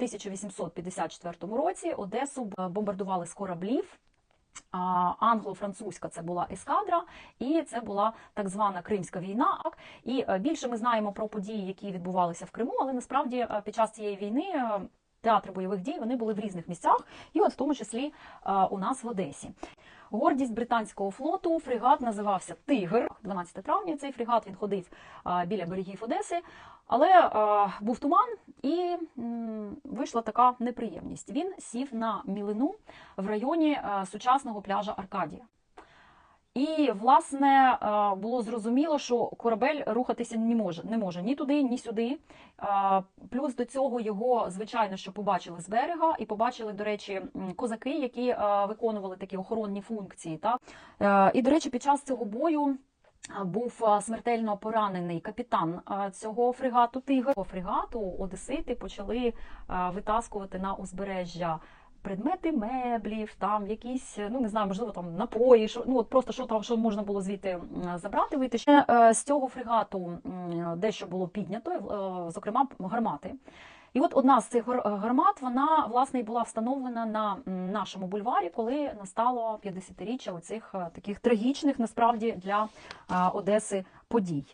1854 році Одесу бомбардували з кораблів. Англо-французька це була ескадра, і це була так звана Кримська війна. І е, більше ми знаємо про події, які відбувалися в Криму, але насправді е, під час цієї війни е, театри бойових дій вони були в різних місцях, і от в тому числі е, у нас в Одесі. Гордість британського флоту фрегат називався Тигр. 12 травня цей фрегат він ходив е, біля берегів Одеси, але е, був туман і вийшла така неприємність. Він сів на мілину в районі е, сучасного пляжа Аркадія. І, власне, е, було зрозуміло, що корабель рухатися не може, не може ні туди, ні сюди. Е, Плюс до цього його, звичайно, що побачили з берега, і побачили, до речі, козаки, які виконували такі охоронні функції. Та? Е, І, до речі, під час цього бою. Е, Був е, смертельно поранений капітан е, цього фрегату Тигр. По фрегату Одесити почали е, витаскувати на узбережжя предмети меблів, там якісь, ну не знаю, можливо, там напої, що ну от просто що там, що можна було звідти забрати, вийти. Ще е, з цього фрегату дещо було піднято, е, зокрема гармати. І от одна з цих гар- гармат, вона власне і була встановлена на нашому бульварі, коли настало 50-річчя оцих е, таких трагічних насправді для е, Одеси подій.